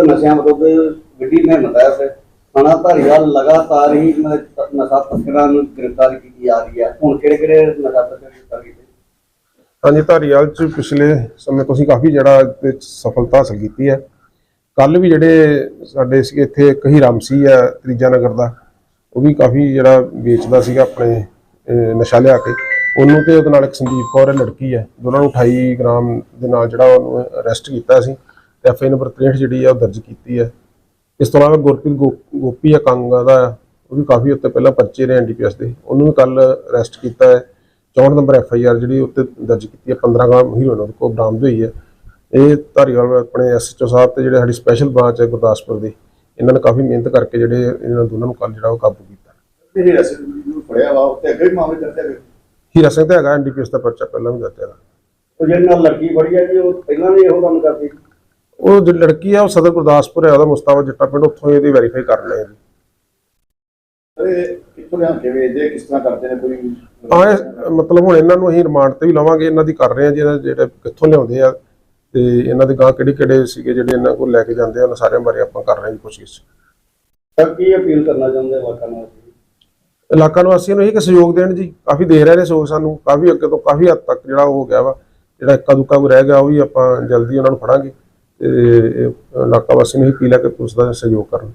ਨਸ਼ਿਆਂ ਵਿਰੁੱਧ ਵਿੱਢੀ ਮਿਹਨਤ ਹੈ ਤੇ ਥਾਣਾ ਧਾਰੀਵਾਲ ਲਗਾਤਾਰ ਹੀ ਮਤਲਬ ਨਸ਼ਾ ਤਸਕਰਾਂ ਨੂੰ ਗ੍ਰਿਫਤਾਰ ਕੀਤੀ ਜਾ ਰਹੀ ਹੈ। ਹੁਣ ਕਿਹੜੇ ਕਿਹੜੇ ਨਸ਼ਾ ਤਸਕਰ ਗ੍ਰਿਫਤਾਰ ਕੀਤੇ? ਹਾਂਜੀ ਧਾਰੀਵਾਲ ਚ ਪਿਛਲੇ ਸਮੇਂ ਤੋਂ ਅਸੀਂ ਕਾਫੀ ਜਿਹੜਾ ਤੇ ਸਫਲਤਾ ਹਾਸਲ ਕੀਤੀ ਹੈ। ਕੱਲ ਵੀ ਜਿਹੜੇ ਸਾਡੇ ਸੀ ਇੱਥੇ ਇੱਕ ਹੀਰਾਮ ਸੀ ਆ ਤ੍ਰਿਜਾ ਨਗਰ ਦਾ ਉਹ ਵੀ ਕਾਫੀ ਜਿਹੜਾ ਵੇਚਦਾ ਸੀਗਾ ਆਪਣੇ ਅਹ, ਨਸ਼ਾ ਲਿਆ ਕੇ। ਉਹਨੂੰ ਤੇ ਉਹਦੇ ਨਾਲ ਇੱਕ ਸੰਦੀਪ ਕੌਰ ਹੈ ਲੜਕੀ ਹੈ। ਦੋਨਾਂ ਨੂੰ 28 ਗ੍ਰਾਮ ਦੇ ਨਾਲ ਜਿਹੜਾ ਉਹਨੂੰ ਅਰੈਸਟ ਕੀਤਾ ਸੀ। ਤੇ ਐਫਆਈ ਨੰਬਰ 63 ਜਿਹੜੀ ਆ ਉਹ ਦਰਜ ਕੀਤੀ ਹੈ ਇਸ ਤੋਂ ਇਲਾਵਾ ਗੁਰਪ੍ਰੀਤ ਗੋਪੀ ਆ ਕਾਂਗਾ ਦਾ ਉਹ ਵੀ ਕਾਫੀ ਉੱਤੇ ਪਹਿਲਾਂ ਪਰਚੇ ਨੇ ਐਨਡੀਪੀਐਸ ਦੇ। ਉਹਨੂੰ ਵੀ ਕੱਲ ਅਰੈਸਟ ਕੀਤਾ ਹੈ। 64 ਨੰਬਰ ਐਫ ਆਈ ਆਰ ਜਿਹੜੀ ਉੱਤੇ ਦਰਜ ਕੀਤੀ ਹੈ 15 ਗ੍ਰਾਮ ਹੀਰੋਇਨ ਉਹਦੇ ਕੋਲ ਬਰਾਮਦ ਹੋਈ ਹੈ ਇਹ ਧਾਰੀਵਾਲ ਆਪਣੇ ਐਸਐਚਓ ਸਾਹਿਬ ਤੇ ਜਿਹੜੇ ਸਾਡੀ ਸਪੈਸ਼ਲ ਬ੍ਰਾਂਚ ਹੈ ਗੁਰਦਾਸਪੁਰ ਦੀ ਇਹਨਾਂ ਨੇ ਕਾਫੀ ਮਿਹਨਤ ਕਰਕੇ ਜਿਹੜੇ ਇਹਨਾਂ ਦੋਨਾਂ ਨੂੰ ਕੱਲ ਜਿਹੜਾ ਉਹ ਕਾਬੂ ਕੀਤਾ। ਇਹ ਰਸਮ ਨੂੰ ਫੜਿਆ ਵਾ ਉੱਤੇ ਅੱਗੇ ਵੀ ਮਾਮਲੇ ਚੱਲਦੇ ਹੋਏ ਹੀਰਾ ਸਿੰਘ ਤਾਂ ਹੈਗਾ ਐਨਡੀਪੀਐਸ ਦਾ ਪਰਚਾ ਪਹਿਲਾਂ ਵੀ ਦਿੱਤਾ ਹੈਗਾ। ਉਹ ਜਿਹੜੀ ਨਾਲ ਫੜੀ ਹੈ ਜੀ ਉਹ ਪਹਿਲਾਂ ਵੀ ਇਹੋ ਕੰਮ ਕਰਦੀ। ਸੀ ਉਹ ਜਿਹੜੀ ਲੜਕੀ ਹੈ ਉਹ ਸਦਰ ਗੁਰਦਾਸਪੁਰ ਹੈ ਉਹਦਾ ਮੁਸਤਾਫਾ ਜੱਟਾ ਪਿੰਡ ਉੱਥੋਂ ਇਹਦੀ ਵੈਰੀਫਾਈ ਕਰ ਲਿਆ ਜੀ ਕਿੱਥੋਂ ਲਿਆ ਕੇ ਵੇਚਦੇ ਕਿਸ ਤਰ੍ਹਾਂ ਕਰਦੇ ਨੇ ਕੋਈ? ਹਾਂ ਇਹ ਮਤਲਬ ਹੁਣ ਇਹਨਾਂ ਨੂੰ ਅਸੀਂ ਰਿਮਾਂਡ ਤੇ ਵੀ ਲਵਾਂਗੇ ਇਹਨਾਂ ਦੀ ਕਰ ਰਹੇ ਆ ਜੀ ਇਹਨਾਂ ਜਿਹੜੇ ਕਿੱਥੋਂ ਲਿਆਉਂਦੇ ਆ ਤੇ ਇਹਨਾਂ ਦੇ ਗਾਂ ਕਿਹੜੇ ਕਿਹੜੇ ਸੀਗੇ ਜਿਹੜੇ ਇਹਨਾਂ ਕੋਲ ਲੈ ਕੇ ਜਾਂਦੇ ਆ ਉਹਨਾਂ ਸਾਰਿਆਂ ਬਾਰੇ ਆਪਾਂ ਕਰ ਰਹੇ ਹਾਂ ਕੋਸ਼ਿਸ਼। ਸਰ ਕੀ ਅਪੀਲ ਕਰਨਾ ਚਾਹੁੰਦੇ ਲੋਕਾਂ ਨੂੰ? ਅਸੀਂ ਇਲਾਕਾ ਨਿਵਾਸੀਆਂ ਨੂੰ ਇਹ ਕਿ ਸਹਿਯੋਗ ਦੇਣ ਜੀ ਕਾਫੀ ਦੇ ਰਹੇ ਨੇ ਸਹਿਯੋਗ ਸਾਨੂੰ ਕਾਫੀ ਅੱਗੇ ਤੋਂ ਕਾਫੀ ਹੱਦ ਤੱਕ ਜਿਹੜਾ ਉਹ ਹੋ ਗਿਆ ਵਾ ਜਿਹੜਾ ਇੱਕਾ ਦੁੱਕਾ ਰਹਿ ਗਿਆ ਉਹ ਵੀ ਆਪਾਂ ਜਲਦੀ ਉਹਨਾਂ ਨੂੰ ਫੜਾਂਗੇ। ਤੇ ਇਹ ਇਲਾਕਾ ਵਾਸੀ ਨੂੰ ਹੀ ਅਪੀਲ ਹੈ ਕਿ ਪੁਲਿਸ ਦਾ ਸਹਿਯੋਗ ਕਰਨ।